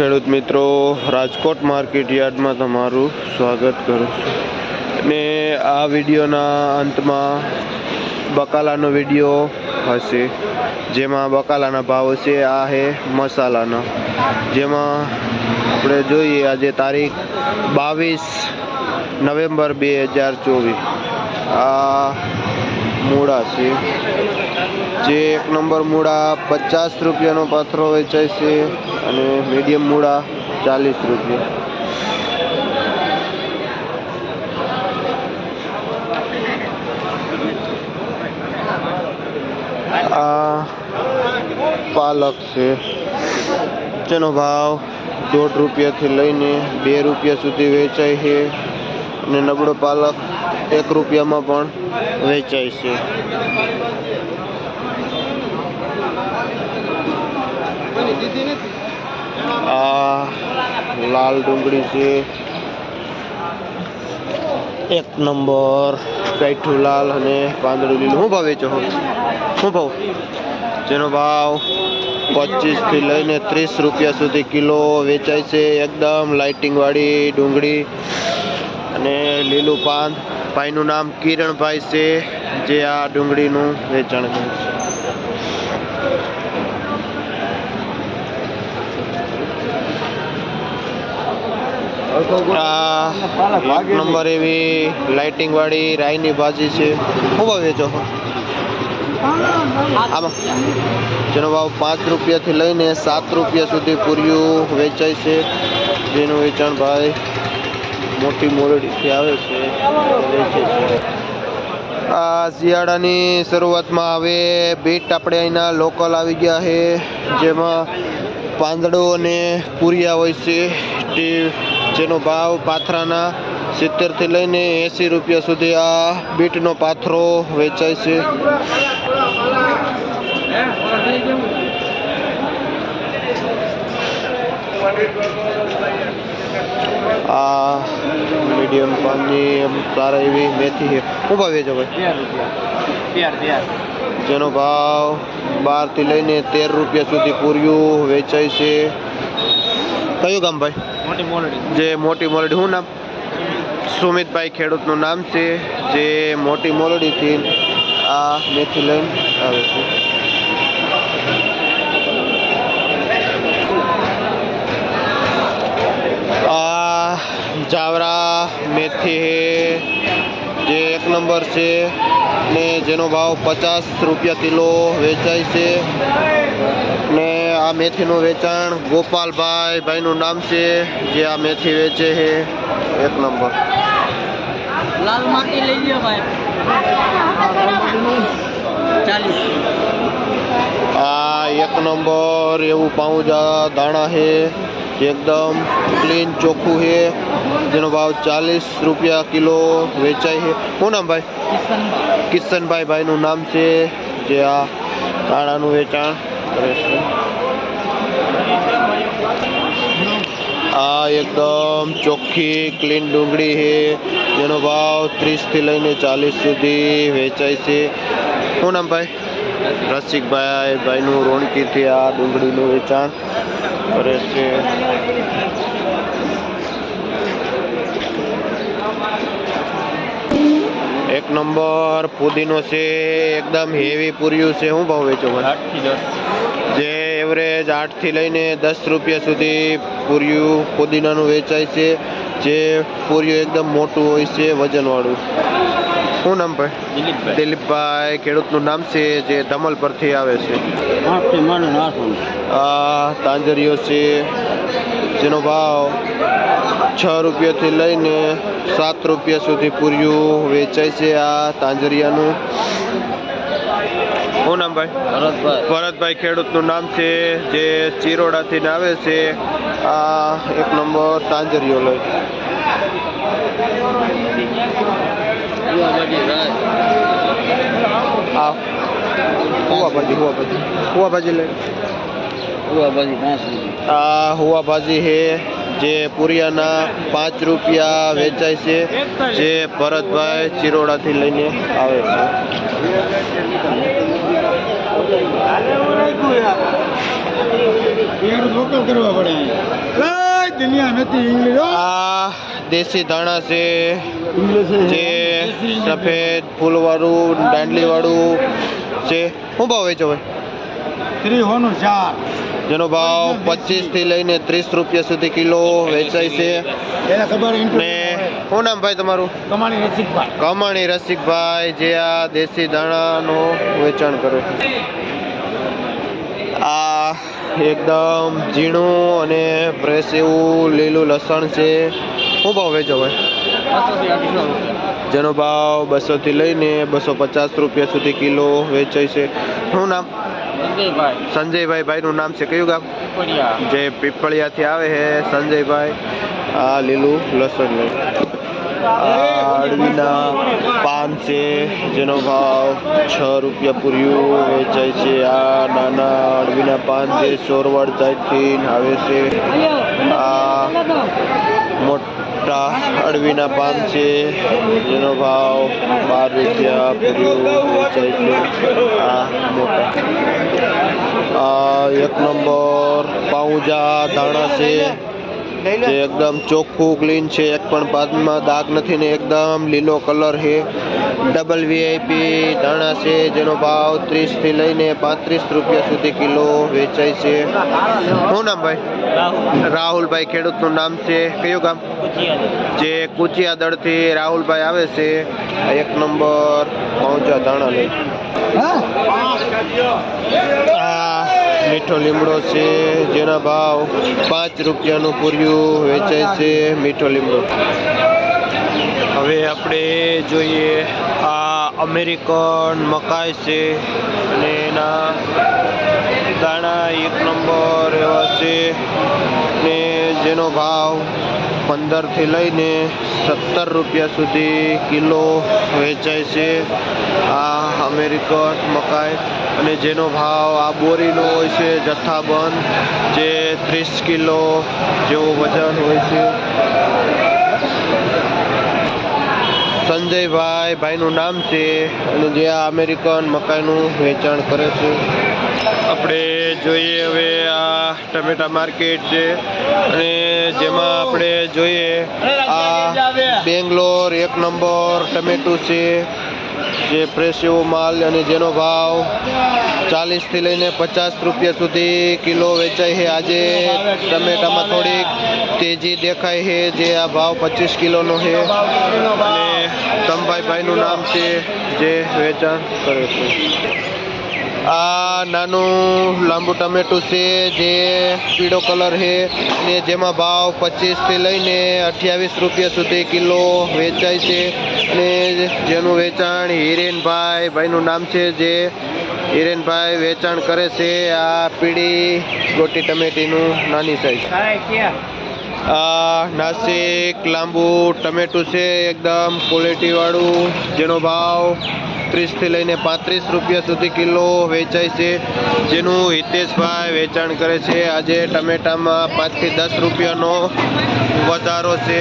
ખેડૂત મિત્રો, રાજકોટ માર્કેટ યાર્ડમાં તમારું સ્વાગત કરું છું. અને આ વિડીયોના અંતમાં બકાલાનો વીડિયો હશે, જેમાં બકાલાના ભાવ હશે, આ છે મસાલાનો. જેમાં આપણે જોઈએ આજે તારીખ બાવીસ નવેમ્બર બે હજાર ચોવીસ. આ મૂળા છે. જે એક નંબર મૂળા પચાસ રૂપિયાનો પાથરો વેચાય છે અને મીડિયમ મૂળા ચાલીસ રૂપિયા. આ પાલક છે. જેનો ભાવ દોઢ રૂપિયાથી લઈને બે રૂપિયા સુધી વેચાય છે અને નબળો પાલક એક રૂપિયામાં પણ વેચાય છે. આ લાલ ડુંગળી છે. એક નંબર. કૈઠું લાલ અને પાંદડું લીલું. શું ભાવ વેચો શું ભાવ? જેનો ભાવ પચીસથી લઈને ત્રીસ રૂપિયા સુધી કિલો વેચાય છે. એકદમ લાઇટિંગ વાળી ડુંગળી અને લીલું પાન. ભાઈનું નામ કિરણભાઈ છે. જે આ ડુંગળીનું વેચાણ કરે છે. એક નંબર એવી લાઇટિંગ વાળી રાઈની ભાજી છે. હું ભાવ વેચો? આમાં. જેનો ભાવ પાંચ રૂપિયાથી લઈને સાત રૂપિયા સુધી પૂર્યું વેચાય છે. જેનું વેચાણ ભાઈ મોટી મોરડીથી આવે છે વેચે છે. આ શિયાળાની શરૂઆતમાં હવે બીટ આપણે અહીંના લોકલ આવી ગયા છે. જેમાં પાંદડો અને પૂરિયા હોય છે. તે જેનો ભાવ પાથરાના સિત્તેરથી લઈને એંસી રૂપિયા સુધી આ બીટનો પાથરો વેચાય છે. આ મીડિયમ પાનની સારા એવી મેથી છે. શું ભાવ વેચો ભાઈ? જેનો ભાવ બારથી લઈને તેર રૂપિયા સુધી પૂર્યું વેચાય છે. કયું ગામ ભાઈ? મોટી મોરડી. જે મોટી મોરડી. શું નામ? સુમિતભાઈ ખેડૂતનું નામ છે. જે મોટી મોરડીથી આ મેથી લઈને આવે છે. આ જાવરા મેથી જે એક નંબર છે ને જેનો ભાવ પચાસ રૂપિયા કિલો વેચાય છે ને આ મેથીનું વેચાણ ગોપાલભાઈ ભાઈનું નામ છે જે આ મેથી વેચે છે. એક નંબર. લાલ માટી લઈ લ્યો ભાઈ. આ એક નંબર એવું પાઉજા દાણા છે એકદમ ક્લીન ચોખ્ખું છે. જેનો ભાવ ચાલીસ રૂપિયા કિલો વેચાય છે. શું નામ ભાઈ? કિશનભાઈ ભાઈનું નામ છે જે આ દાણાનું વેચાણ કરે છે આ એકદમ ચોખ્ખી ક્લીન ડુંગળી છે. જેનો ભાવ ત્રીસથી લઈને ચાલીસ સુધી વેચાય છે. શું નામ ભાઈ? રસિકભાઈ, ભાઈનું રોણકીથી આ ડુંગળીનું વેચાણ કરે છે. એક નંબર પુદીનો છે. એકદમ હેવી પૂર્યું છે. શું ભાવ વેચો આઠથી દસ. એવરેજ આઠથી લઈને દસ રૂપિયા સુધી પૂર્યું પુદીનાનું વેચાય છે જે પૂર્યું એકદમ મોટું હોય છે વજનવાળું. શું નામ ભાઈ? દિલીપભાઈ. ખેડૂતનું નામ છે જે ધમલ પરથી આવે છે. આ તાંજરીઓ છે જેનો ભાવ છ રૂપિયાથી લઈને સાત રૂપિયા સુધી પૂર્યું વેચાય છે આ તાંજરિયાનું. શું નામ ભાઈ? ભરતભાઈ. ભરતભાઈ ખેડૂતનું નામ છે જે ચિરોડાથી આવે છે. આ એક નંબર તાંજરીઓ લઈ આ હુવા ભાજી હુવા ભાજી હુવા ભાજી આ હુવાભાજી છે જે પુરિયાના પાંચ રૂપિયા વેચાય છે જે ભરતભાઈ ચિરોડાથી લઈને આવે છે. કરવા પડે કઈ દુનિયા નથી ઇંગ્લિશ આ દેશી ધાણા છે જે સફેદ ફૂલવાળું દાંડલીવાળું છે. શું ભાવ વેચો ભાઈ? ચાર. જેનો ભાવ પચીસથી લઈને ત્રીસ રૂપિયા સુધી કિલો વેચાય છે. ખબર ને શું નામ ભાઈ તમારું? કમાણી રસિકભાઈ. કમાણી રસિકભાઈ જે આ દેશી દાણાનું વેચાણ કરે છે. આ એકદમ ઝીણું અને ફ્રેશ એવું લીલું લસણ છે. શું ભાવ વેચો ભાઈ? જેનો ભાવ બસોથી લઈને બસો પચાસ રૂપિયા સુધી કિલો વેચાય છે. શું નામ? સંજયભાઈ. સંજયભાઈ ભાઈનું નામ છે કયું ગામ? જે પીપળિયાથી આવે છે સંજયભાઈ. આ લીલું લસણ લઈ અળવીના પાન છે જેનો ભાવ છ રૂપિયા પૂર્યું વેચાય છે આ નાના અળવીના પાન જે સોરવાડ સાઈડથી આવે છે આ મોટા. અળવીના પાન છે જેનો ભાવ બાર રૂપિયા પૂર્યું વેચાય છે આ મોટા એક નંબર પાઉજા ધાણા છે. જે એકદમ ચોખ્ખું ક્લીન છે એક પણ પાદમાં દાગ નથી ને એકદમ લીલો કલર છે. ડબલ વીઆઈપી ધાણા છે જેનો ભાવ ત્રીસથી લઈને પાંત્રીસ રૂપિયા સુધી કિલો વેચાય છે. શું નામ ભાઈ? રાહુલભાઈ ખેડૂતનું નામ છે. કયું ગામ? જે કુચિયાદળથી રાહુલભાઈ આવે છે. આ એક નંબર પહોંચ્યા ધાણા લઈ આ મીઠો લીમડો છે, જેના ભાવ પાંચ રૂપિયાનું પૂર્યું વેચાય છે મીઠો લીમડો. હવે આપણે જોઈએ આ અમેરિકન મકાઈ છે અને એના દાણા એક નંબર એવા છે ને જેનો ભાવ પંદરથી લઈને સત્તર રૂપિયા સુધી કિલો વેચાય છે આ અમેરિકન મકાઈ. અને જેનો ભાવ આ બોરીનો હોય છે જથ્થાબંધ જે ત્રીસ કિલો જેવો વજન હોય છે. સંજયભાઈ ભાઈનું નામ છે અને જે આ અમેરિકન મકાઈનું વેચાણ કરે છે. આપણે જોઈએ હવે આ ટમેટા માર્કેટ છે અને જેમાં આપણે જોઈએ આ બેંગ્લોર એક નંબર, ટમેટું છે, જે ફ્રેશ એવો માલ અને જેનો ભાવ ચાલીસથી લઈને પચાસ રૂપિયા સુધી કિલો વેચાય છે. આજે ટમેટામાં થોડીક તેજી દેખાય છે, જે આ ભાવ પચીસ કિલોનો છે. અને તમભાઈ ભાઈનું નામ છે, જે વેચાણ કરે છે. આ નાનું લાંબુ ટમેટું છે, જે પીળો કલર છે ને જેમાં ભાવ પચીસથી લઈને અઠ્યાવીસ રૂપિયા સુધી કિલો વેચાય છે ને જેનું વેચાણ હિરેનભાઈ ભાઈનું નામ છે, જે હિરેનભાઈ વેચાણ કરે છે આ પીળી ગોટી ટમેટીનું નાની સાઈઝ આ નાસિક લાંબુ ટમેટું છે, એકદમ ક્વોલિટી વાળું, જેનો ભાવ ત્રીસથી લઈને પાંત્રીસ રૂપિયા સુધી કિલો વેચાય છે. જેનું હિતેશભાઈ વેચાણ કરે છે. આજે ટમેટામાં પાંચથી દસ રૂપિયાનો વધારો છે.